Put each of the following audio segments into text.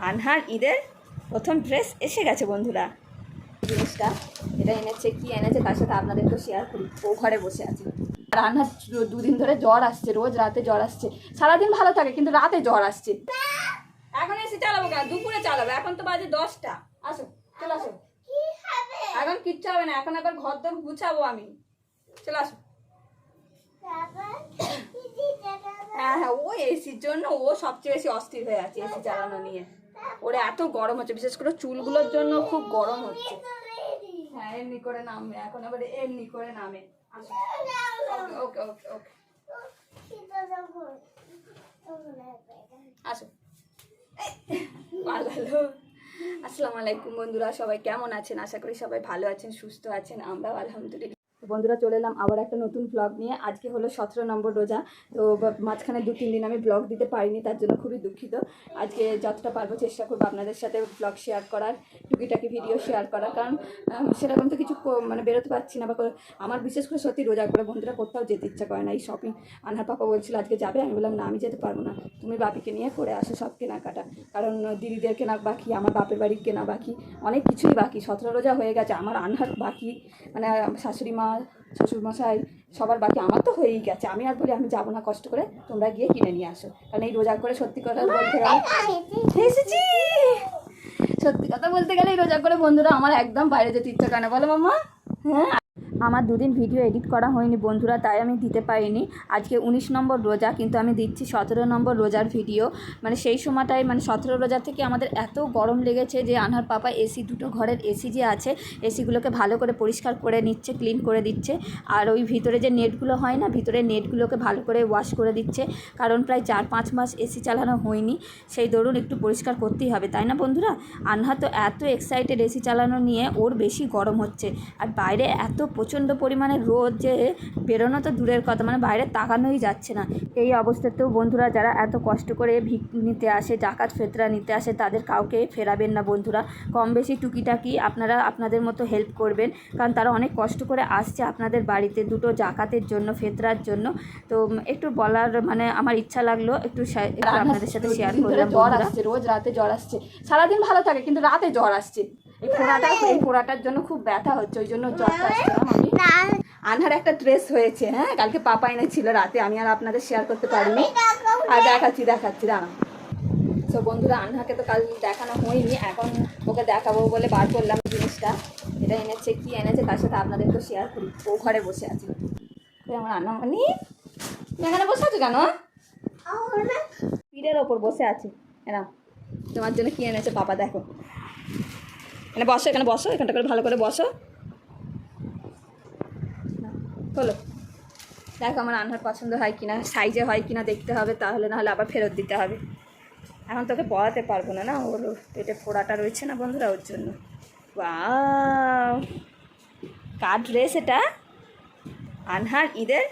আনহার ঈদের প্রথম ড্রেস এসে গেছে বন্ধুরা। জিনিসটা এটা এনেছে কি এনেছে তার সাথে আপনাদেরকে শেয়ার করি। ও ঘরে বসে আছে। আর আনহার দু- দুদিন ধরে জ্বর আসছে রোজ রাতে জ্বর আসছে। সারাদিন ভালো থাকে কিন্তু রাতে জ্বর আসছে। এখন এসে চালাবো কেন? দুপুরে চালাবো এখন তো বাজে দশটা। আসো চলে আসো। এখন কিচ্ছু হবে না এখন আবার ঘর দর গুছাবো আমি। চলে আসো। হ্যাঁ হ্যাঁ ও এসির জন্য ও সবচেয়ে বেশি অস্থির হয়ে আছে এসি চালানো নিয়ে। ওর এত গরম হচ্ছে, বিশেষ করে চুলগুলোর জন্য খুব গরম হচ্ছে। হ্যাঁ এমনি করে নামবে, এখন আবার এমনি করে নামে। ওকে ওকে ওকে। আলাইকুম বন্ধুরা, সবাই কেমন আছেন? আশা করি সবাই ভালো আছেন, সুস্থ আছেন, আমরাও আলহামদুলিল্লাহ। তো বন্ধুরা চলে এলাম আবার একটা নতুন ব্লগ নিয়ে। আজকে হলো সতেরো নম্বর রোজা। তো মাঝখানে দু, তিন দিন আমি ব্লগ দিতে পারিনি, তার জন্য খুবই দুঃখিত। আজকে যতটা পারব চেষ্টা করব আপনাদের সাথে ব্লগ শেয়ার করার, টুকিটাকি ভিডিও শেয়ার করার। কারণ সেরকম তো কিছু মানে বেরোতে পারছি না বা আমার বিশেষ করে সত্যি রোজা করে বন্ধুরা কোথাও যেতে ইচ্ছা করে না। এই শপিং আনহার পাপা বলছিল, আজকে যাবে? আমি বললাম, না, আমি যেতে পারব না। তুমি বাপিকে নিয়ে করে আসো সব কেনাকাটা। কারণ, দিদিদের কেনা বাকি, আমার বাপের বাড়ির কেনা বাকি, অনেক কিছুই বাকি। সতেরো রোজা হয়ে গেছে, আমার আনহার বাকি। মানে শাশুড়ি মা শ্বশুরমশাই, সবার বাকি আমার তো হয়েই গেছে। আমি আর বলি, আমি যাব না, কষ্ট করে তোমরা গিয়ে কিনে নিয়ে আসো। কারণ এই রোজা করে সত্যি কথা বলতে গেলে সত্যি কথা বলতে গেলে এই রোজা করে বন্ধুরা আমার একদম বাইরে যেতে ইচ্ছা কেন বলো মাম্মা হ্যাঁ আমার দুদিন ভিডিও এডিট করা হয়নি বন্ধুরা, তাই আমি দিতে পারিনি। আজকে উনিশ নম্বর রোজা, কিন্তু আমি দিচ্ছি সতেরো নম্বর রোজার ভিডিও। মানে সেই সময়টায় মানে সতেরো রোজা থেকে আমাদের এত গরম লেগেছে যে, আনহার পাপা এসি, দুটো ঘরের এসি যে আছে, এসিগুলোকে ভালো করে পরিষ্কার করে নিচ্ছে, ক্লিন করে দিচ্ছে। আর ওই ভিতরে যে নেটগুলো হয় না, ভিতরে নেটগুলোকে ভালো করে ওয়াশ করে দিচ্ছে। কারণ প্রায় চার পাঁচ মাস এসি চালানো হয়নি, সেই দরুন একটু পরিষ্কার করতেই হবে, তাই না বন্ধুরা? আনহা তো এত এক্সাইটেড এসি চালানো নিয়ে, ওর বেশি গরম হচ্ছে। আর বাইরে এত প্রচণ্ড পরিমাণে রোদ যে বেরোনো তো দূরের কথা মানে বাইরে তাকানোই যাচ্ছে না। এই অবস্থাতেও বন্ধুরা যারা এত কষ্ট করে ভিক নিতে আসে জাকাত ফেতরা নিতে আসে তাদের কাউকে ফেরাবেন না বন্ধুরা। কম বেশি টুকিটাকি আপনারা আপনাদের মতো হেল্প করবেন কারণ তারা অনেক কষ্ট করে আসছে আপনাদের বাড়িতে দুটো জাকাতের জন্য ফেতরার জন্য। তো একটু বলার মানে আমার ইচ্ছা লাগল একটু আপনাদের সাথে শেয়ার করলাম জ্বর আসছে রোজ রাতে জ্বর আসছে। সারাদিন ভালো থাকে কিন্তু রাতে জ্বর আসছে। এই ফোড়াটা এই ফোড়াটার জন্য খুব ব্যথা হচ্ছে ওই জন্য জ্বরটা আসছিলাম আমি আনহার একটা ড্রেস হয়েছে হ্যাঁ? কালকে পাপা এনেছিল রাতে আমি আর আপনাদের শেয়ার করতে পারিনি। আর দেখাচ্ছি দেখাচ্ছি দাঁড়াও। তো বন্ধুরা আনহাকে তো কাল দেখানো হয়নি এখন ওকে দেখাবো বলে বার করলাম জিনিসটা। এটা এনেছে কি এনেছে তার সাথে আপনাদেরকে শেয়ার করি। ও ঘরে বসে আছে। আমার তুমি এখানে বসে আছো কেন পিঠের ওপর বসে আছে। এনা তোমার জন্য কি এনেছে পাপা দেখো। এখানে বসো এখানে বসো এখানটা করে ভালো করে বসো। হলো। দেখো আমার আনহার পছন্দ হয় কিনা সাইজে হয় কিনা দেখতে হবে তাহলে নাহলে আবার ফেরত দিতে হবে। এখন তোকে পড়াতে পারব না না? ওর পেটে ফোড়াটা রয়েছে না বন্ধুরা ওর জন্য? কার ড্রেস এটা? আনহার ঈদের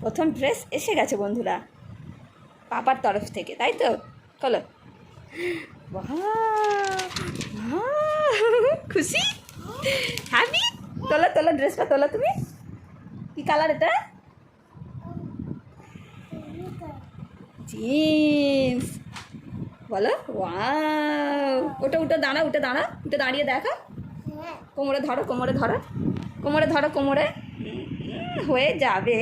প্রথম ড্রেস এসে গেছে বন্ধুরা। পাপার তরফ থেকে তাই তো? চলো। বাহ, খুশি? হ্যাপি তোলো তোলো ড্রেসটা তোলো তুমি। কি কালার এটা? জিন্স বলো? ওটা উঠে দাঁড়া উঠে দাঁড়া উঠে দাঁড়িয়ে দেখা। কোমরে ধরো কোমরে ধরো। কোমরে ধরো, কোমরে। হয়ে যাবে।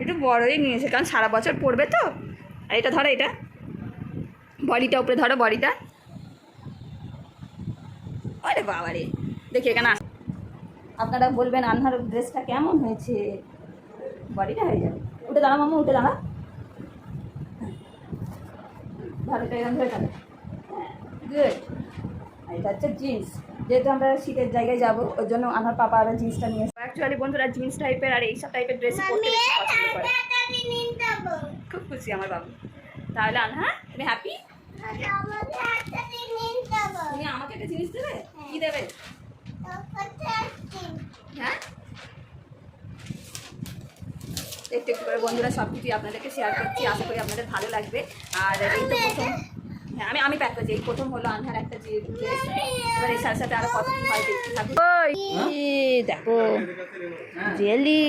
একটু বড়ই নিয়েছে, কারণ সারা বছর পড়বে তো। আর এটা ধরো, এটা। বডিটা উপরে ধরো, বডিটা। আরে বাবা রে দেখি এখানে আপনারা বলবেন আনহার ড্রেসটা কেমন হয়েছে? বডিটা হয়ে যাবে। উঠে দাঁড়া মামা উঠে দাঁড়া ভালো এটা এরকম ধরে টানো গুড এটা হচ্ছে জিন্স যেহেতু আমরা শীতের জায়গায় যাব ওর জন্য আমার পাপা আরও জিন্সটা নিয়ে অ্যাকচুয়ালি বন্ধুরা জিন্স টাইপের আর এইসব টাইপের ড্রেস পরতে বেশি পছন্দ করে। খুব খুশি আমার বাবু। তাহলে আনহা তুমি হ্যাপি তুমি আমাকে একটা জিনিস দেবে? কি দেবে? হ্যাঁ? একটু একটু করে বন্ধুরা সব কিছুই আপনাদেরকে শেয়ার করছি আশা করি আপনাদের ভালো লাগবে। আর এই তো প্রথম হ্যাঁ আমি আমি প্যাক করছি। এই প্রথম হলো আনহার একটা যে ড্রেস এবার এই সাথে সাথে আরও কত কি হয় দেখতে থাকব। দেখো জেলি।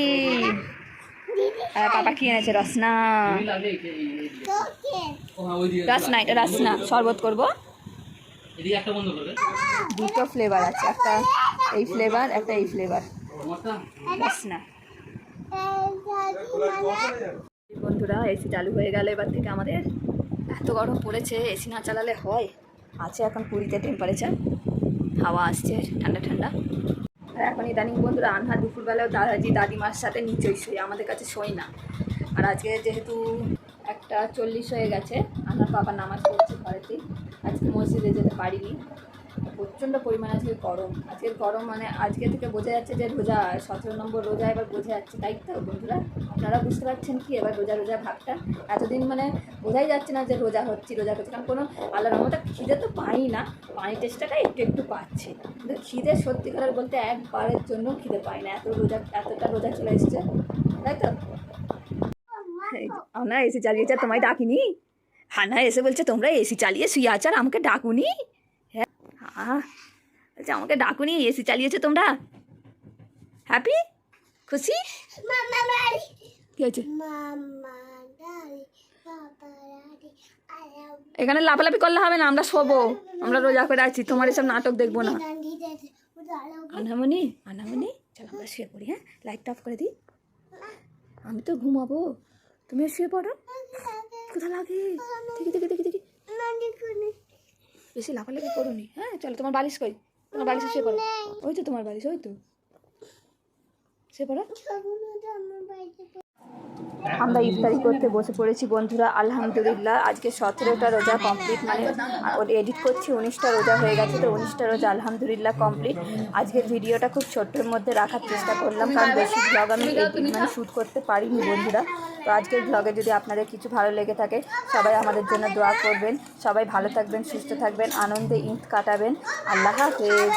আর পাপা কি এনেছে? রসনা। রসনা। এটা রসনা শরবত করব। এদিকে একটা বন্ধ করবে। দুটো ফ্লেভার আছে একটা এই ফ্লেভার একটা এই ফ্লেভার বাস না। বন্ধুরা এসি চালু হয়ে গেল এবার থেকে আমাদের। এত গরম পড়েছে এসি না চালালে হয়। আছে এখন কুড়িতে টেম্পারেচার হাওয়া আসছে ঠান্ডা ঠান্ডা। আর এখন ইদানিং বন্ধুরা আনহা দুপুরবেলাও দাদাজি দাদিমার সাথে নিচেই শুই আমাদের কাছে শোই না। আর আজকে যেহেতু একটা চল্লিশ হয়ে গেছে আনহার বাবা নামাজ পড়ছে ঘরেতেই। আজকে মসজিদে যেতে পারিনি। প্রচণ্ড পরিমাণে আজকে গরম। আজকের গরম মানে আজকে থেকে বোঝা যাচ্ছে যে রোজা, সতেরো নম্বর রোজা এবার বোঝা যাচ্ছে, তাই তো বন্ধুরা? আপনারা বুঝতে পারছেন কি এবার রোজা রোজা ভাবটা? এতদিন মানে বোঝাই যাচ্ছে না যে রোজা হচ্ছে, রোজা করছি কারণ কোনো আল্লাহর মতো খিদে তো পাই না। পানি টেস্টটা একটু একটু পাচ্ছি। কিন্তু খিদে সত্যিকারের বলতে একবারের জন্য খিদে পাই না। এত রোজা, এতটা রোজা চলে এসছে। তাই তো? আমরা এসি চালিয়েছে তোমায় ডাকিনি? হানা এসে বলছে তোমরা এসি চালিয়ে শুয়ে আছো আর আমাকে ডাকুনি? হ্যাঁ বলছে আমাকে ডাকুনি এসি চালিয়েছো তোমরা? হ্যাপি খুশি? কি হয়েছে? এখানে লাফালাফি করলে হবে না আমরা শোবো। আমরা রোজা করে আছি তোমার এসব নাটক দেখব না। আনামনি আনামনি চল আমরা শুয়ে পড়ি হ্যাঁ? লাইটটা অফ করে দিই। আমি তো ঘুমাবো। তুমি শুয়ে পড়ো। কোথা লাগে। দেখি দেখি দেখি দেখি। বেশি লাফালাফি করো নি। হ্যাঁ চলো তোমার বালিশ কই? তোমার বালিশে শুয়ে পড়ো। ওই তো তোমার বালিশ ওই তো। সে পড়ো আমরা ইফতারি করতে বসে পড়েছি, বন্ধুরা, আলহামদুলিল্লাহ। আজকে সতেরোটা রোজা কমপ্লিট মানে এডিট করছি, উনিশটা রোজা হয়ে গেছে, তো উনিশটা রোজা আলহামদুলিল্লাহ কমপ্লিট আজকের ভিডিওটা খুব ছোট্টের মধ্যে রাখার চেষ্টা করলাম, কারণ বেশি ব্লগ আমি মানে শ্যুট করতে পারিনি, বন্ধুরা। তো আজকের ব্লগে যদি আপনাদের কিছু ভালো লেগে থাকে, সবাই আমাদের জন্য দোয়া করবেন। সবাই ভালো থাকবেন, সুস্থ থাকবেন, আনন্দে ঈদ কাটাবেন। আল্লাহ হাফেজ।